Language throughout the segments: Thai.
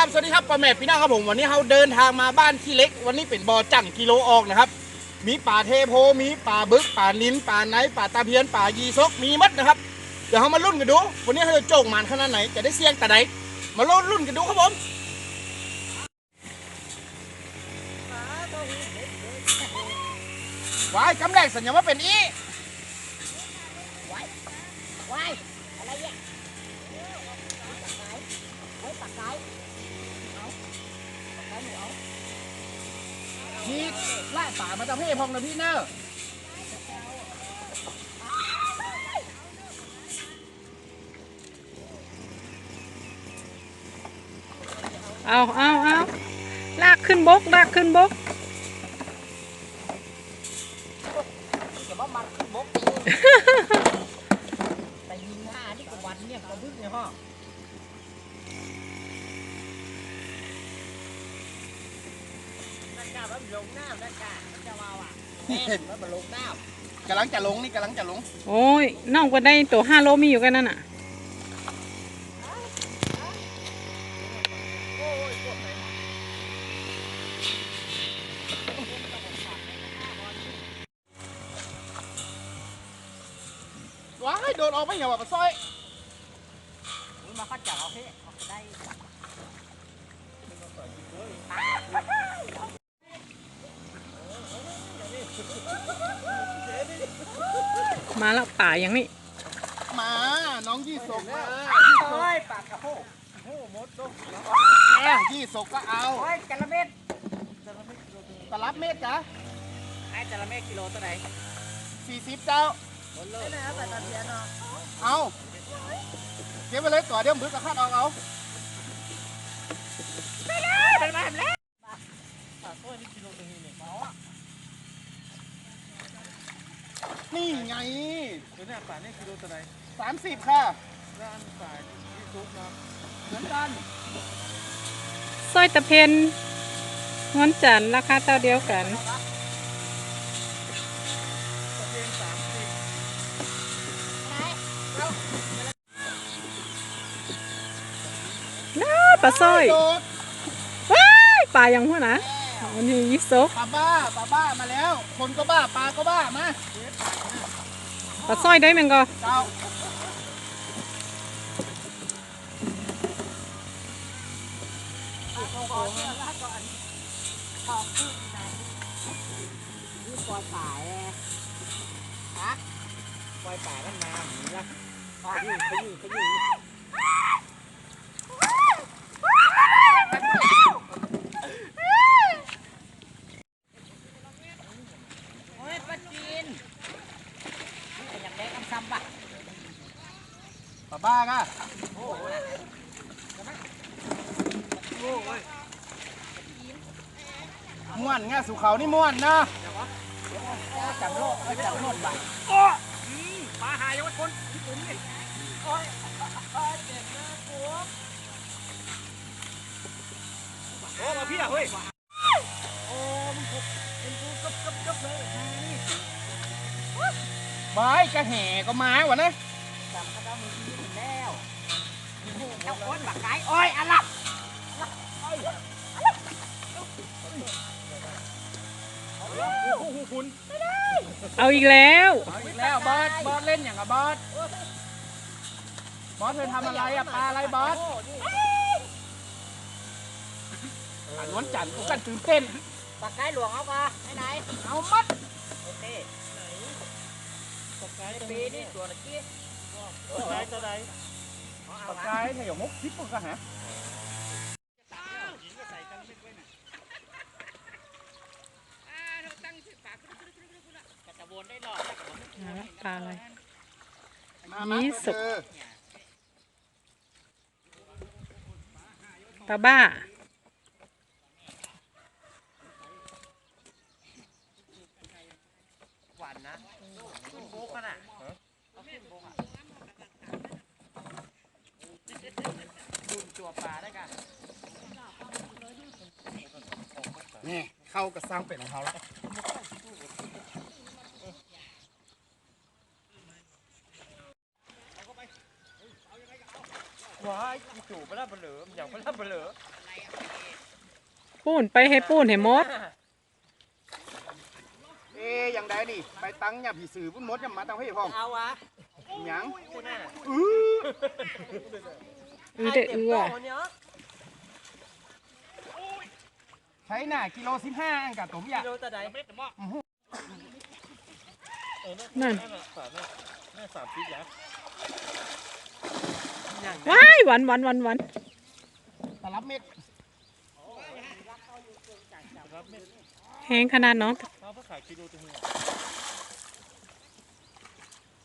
ครับ สวัสดีครับป้าแม่พี่น้องครับผม วันนี้เราเดินทางมาบ้านขี้เล็ก วันนี้เป็นบอจั่งกิโลออกนะครับ มีป่าเทโพ มีป่าบึก ป่านิ้น ป่าไน ป่าตาเพียน ป่ายีซก มีมัดนะครับ เดี๋ยวเรามาลุ้นกันดู วันนี้เราจะโจกหมันขนาดไหน จะได้เสี่ยงแต่ไหน มาลุ้นลุ้นกันดูครับผมวายกำแรกสัญญาว่าเป็นอี ว้ายอะไรเนี่ยเอาปากไก่เอาปากไก่หนูเอา ทีไล่ป่ามาตะเพ่พองนะพี่เนอร์เอาเอาเอาลากขึ้นบก ลากขึ้นบกจะว่ามันขึ้นบกตีแต่ยิงหน้านี่ก็วันเนี่ยกระบึกเนี่ยฮะ นั่นจ้ามันลงน้ำนั่นจ้ามันจะว่าอะแม่นมันลงน้กำลังจะลงนี่กำลังจะลง โอ้ยน้องก็ได้ตัวห้าโลมีอยู่กันนั่นน่ะว้ายโดนออกไม่เหี่ยวอะปะซอยำนี่มาคัดจับเอาเพ่เอาได้ มาแล้วป่าอย่างนี้มา น้องยี่สกมาโอ้ยปากกระโหโอ้หมดตัวแม่ยี่สกก็เอาโอ้ยจระเม็ดตลับเม็ดจ้ะไอ้จระเม็ดกิโลตัวไหนสี่สิบเจ้าไม่ได้เอาไปตะเพียนเนาะเอาเก็บไปเลยตัวเดี๋ยวมือกับข้าเอาเอา เป็นมาแล้ว นี่ ไงตัวเนี้ป่านี่กิโลตัวไหนสามสิบค่ะแล้วอันป่าที่ซุกเนาะเหมือนกันสร้อยตะเพนงอนจันทร์ราคาเท่าเดียวกัน ตะเพียงสามสิบน้าปลาสร้อยโดดว้ายป่าอย่างหัวนะวันนี้ยิซกปลาบ้าปลาบ้ามาแล้ว คนก็บ้าปลาก็บ้ามา ปลาสร้อยได้แมันก็เจ้านี่ปล่อยป่าเลยฮะปล่อยป่ากันมาหนีละขยี้ขยี้ขยี้โอ้ยปลาจีนนี่อยากได้คำป่ะปลาบ้าก็ม่วนง่ะสุเขานี่ม่วนนะจับโลกเอาจับโลกป่ะป่าหายวัดคนญี่ปุ่นนี่โอ้มาพี่อะเฮ้ย ไม้กระแห่ก็ไม้วะนะจับกระด้างมือที่นี่แล้วเจ้าอ้นบักไก่อ้อยอะลับคุณเอาอีกแล้วเอาอีกแล้วบอสบอสเล่นอย่างกับบอสบอสเธอทำอะไรอะปลาอะไรบอสอะล้วนจันทร์กูกันตื่นเต้นบักไก่หลวงเอามาไหนเอามัดโอเคบักไก่ ปีนี่ตัวตะกี้ตัวไหนตัวไหนปากกายเนี่ยมกทิพย์ก็หาจะวนได้หรอมาแล้วปลาอะไรมามายี่สิบเออปลาบ้า หวานนะคุณโบกันอะ คุณตัวปลาได้กันนี่เข้ากับสร้างเป็ดของเขาแล้วว้ายจู่ไปแล้วเบลออย่างไปแล้วเบลอปูนไปให้ปูนให้หมด เอ๊ยอย่างใดนี่ ไปตั้งอย่าผีสื่อพุ่นมดอย่ามาตั้งให้พ่องเอาวะหยังอือ เด้อเอือใช้หน้ากิโลสิบห้าอันกับตัวพี่อะกิโลตะไดนั่นแม่สามปีแล้วว้ายหวานหวานหวานหวานตลับเม็ดแห้งขนาดเนาะเขาก็ขายกิโลตัวนี้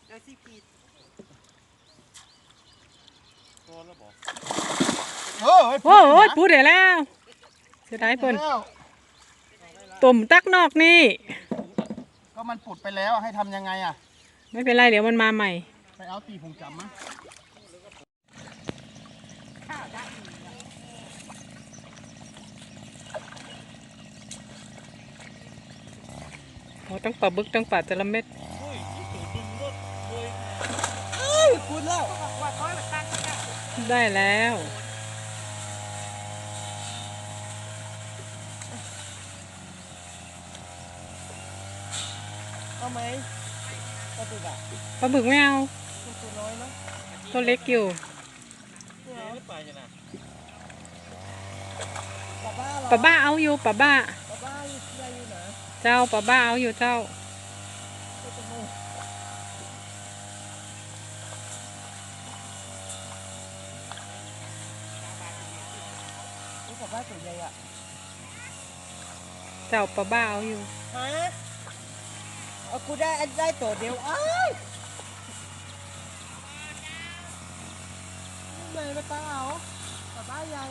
ได้สิขีดก้อนแล้วบอก โอ้ยโอ้โหพูดเดี๋ยวแล้วเสียดายเพิ่นแล้วตุ่มตักนอกนี่ ก็มันปุดไปแล้วให้ทำยังไงอะ ไม่เป็นไรเดี๋ยวมันมาใหม่ ไปเอาตีผงจำมะโอ้ต้องปลาบึกต้องปลาจระเม็ดอุ้ยนี่ตัวดึงรถเลยคุณแล้ว ได้แล้ว เอาไหมกระตุกอะปลาบึกไม่เอา มันตัวน้อยเนาะตัวเล็กอยู่ไม่ไปยังไงป้าบ้าเหรอปลาบ้าเอาอยู่ปลาบ้าป้าบ้าอยู่ที่ไหนอยู่นะเจ้าปลาบ้าเอาอยู่เจ้า ตัวจมูกนี่ป้า บ้าตัวใหญ่อะเจ้าปลาบ้าเอาอยู่ ฮะเอากูได้อันได้ตัวเดียวอ้ายนี่เลยไม่ต้องเอาป้าบ้าใหญ่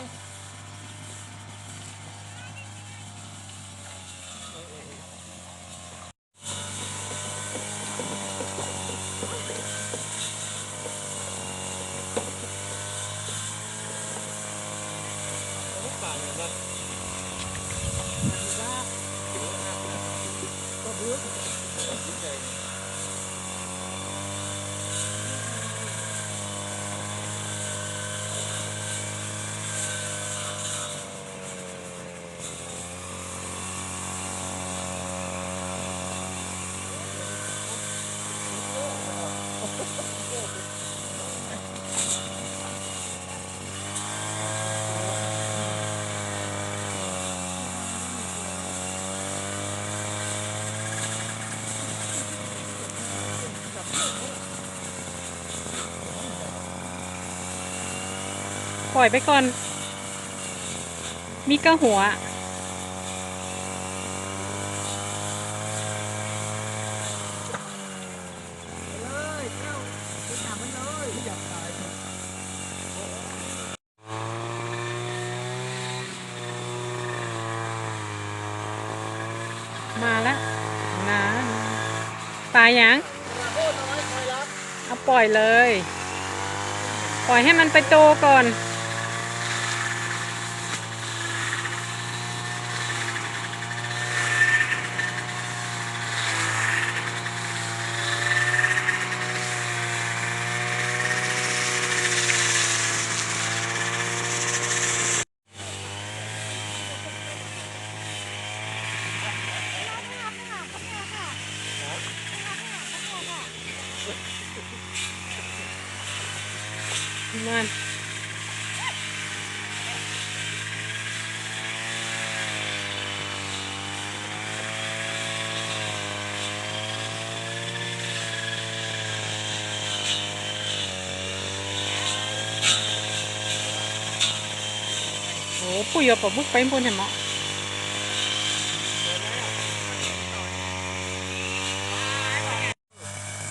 ปล่อยไปก่อน มีกระหัวเลยเจ้าไปจับมันเลยอยาตายมาแล้วนะปลาหยังเอาปล่อยเลย ปล่อยให้มันไปโตก่อน นั่นโอ้ปุยเอาปลาบึกไปบนเห็นมั้ย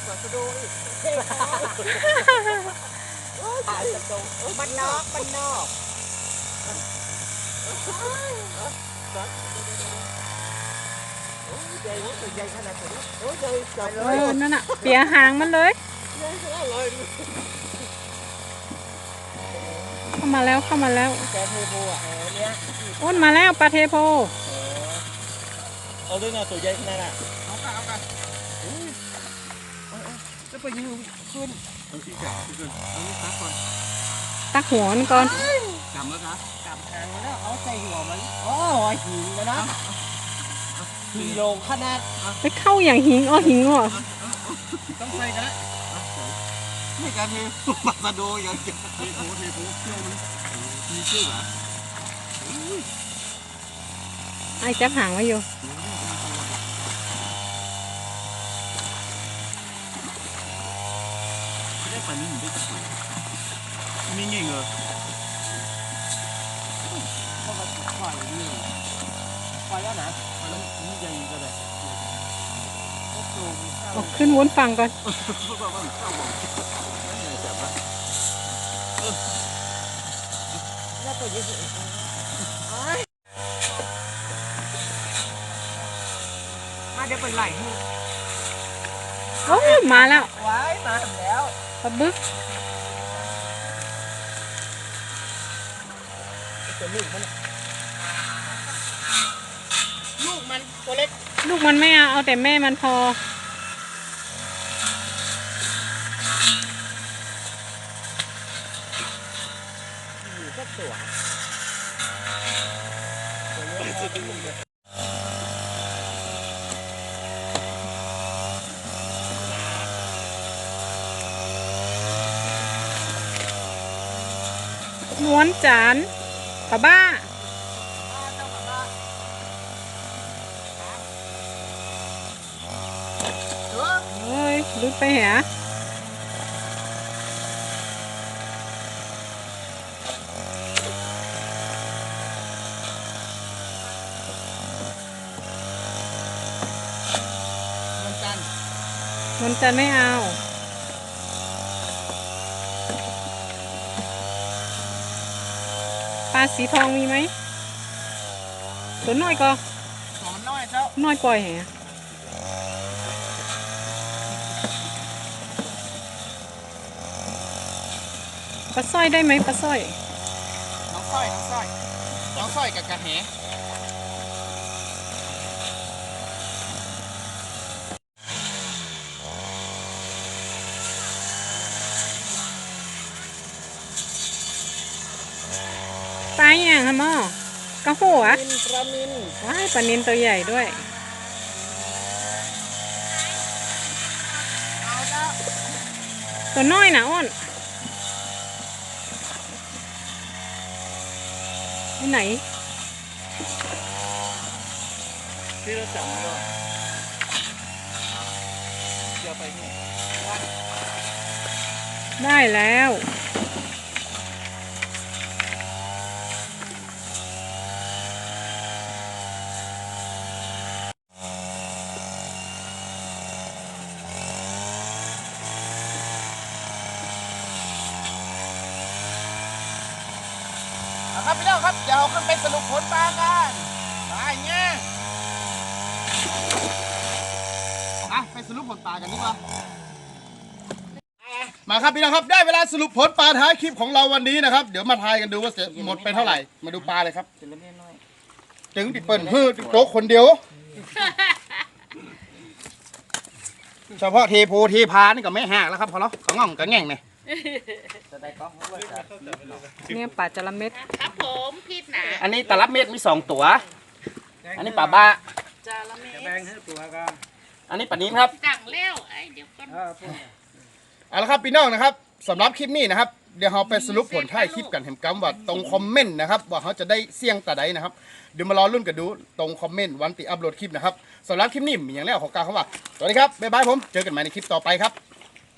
กดกระดูอีกถ่ มันนอกมันนอกใหญ่ใหญ่ขนาดนี้โอ้ยใหญ่ใหญ่เลเอยอนั่นน่ะเปียหางมันเลยเข้ามาแล้วเข้ามาแล้วแกเทโบอะเนี่ยอ้นมาแล้วปลาเทโพเอาด้วยนะตัวใหญ่ขนาดน่ะเอากะเอากะจะไปยืนขึ้น เอาที่จับที่ขึ้นเอานี่ซักก่อนตักหัวมันก่อนจำแล้วนะกามหางแล้วเอาใส่หัวมันโอ้ยหินแล้วนะหินโลงขนาดไปเข้าอย่างหิงอ้อหิงอะต้องใส่กันแล้วไม่การเทมาสะโดอย่างเดียวเทโพเทโพเชื่อมันมีเชื่อเหรอไอ้จับหางไว้อยู่ ได้ปลานิ่มได้มีเงี้ยเหรอเพราะมันปล่อยนี่ปล่อยแล้วนะมันนี่ใหญ่ก็ได้ก็ปลูกมีข้าวออกขึ้นวนฝั่งก่อนเพราะว่ามันข้าวบอกนั่นไงจับว่าแล้วตัวเยอะมาเดี๋ยวเป็นไหลให้โอ้ยมาแล้วไว้มาแล้ว ปลาบึกลูกมันลูกมันตัวเล็ก ลูกมันไม่เอาเอาแต่แม่มันพอ อยู่สักตัวม้ว นจานปลาบ้าเฮ้ยลุดไปเหรอมันจันมันจะไม่เอา ปลา สีทองมีไหมตัวน้อยก็ตัวมันน้อยเจ้าน้อยกว่าเหรอปลาสร้อยได้ไหมปลาสร้อยน้องสร้อยน้องสร้อยน้องสร้อยกับกระแห อย่างฮะหมอกระโหัวมินปลามินว้ายปลานินตัวใหญ่ด้วยตัวน้อยนะอ้นที่ไหนที่เราจับก็อย่าไปนี่ได้แล้ว เอาครับพี่น้องครับเดี๋ยวเราขึ้ นปสรุปลปลากันไปเงี้ยอะไปสรุปผลปลากันดีกว่า มาครับพี่น้องครับได้เวลาสรุปผลปลาท้ายคลิปของเราวันนี้นะครับ เดี๋ยวมาทายกันดูว่าจะหมดไปเท่าไหร่ มาดูปลาเลยครับจึงติดเปิลเพื่อโต๊ะคนเดียว เฉพาะเทโพเทพานี่ก็ไม่หักแล้วครับพอแล้วเขาง่องกับแง่งเนี่ย จะได้ก้องเขาไว้จ้ะเนี่ยปลาจระเม็ด ครับผมผิดนะอันนี้ตลับเม็ดมีสองตัว อันนี้ปลาบ้าจาละเมแบ่งให้ตัวกันอันนี้ปลานิ้นครับจังแล้วไอ้เดี๋ยวก่อนเออพูดเอาละครับพี่น้องนะครับสำหรับคลิปนี้นะครับ เดี๋ยวเราไปสรุปผลท้ายคลิปกันเห็นกำว่าตรงคอมเมนต์นะครับว่าเขาจะได้เสี่ยงแต่ใดนะครับเดี๋ยวมารอรุ่นกันดูตรงคอมเมนต์วันติอัพโหลดคลิปนะครับสำหรับคลิปนี้มีอย่างแรกของกล่ารคำว่าสวัสดีครับบ๊ายบายผมเจอกันใหม่ในคลิปต่อไปครับ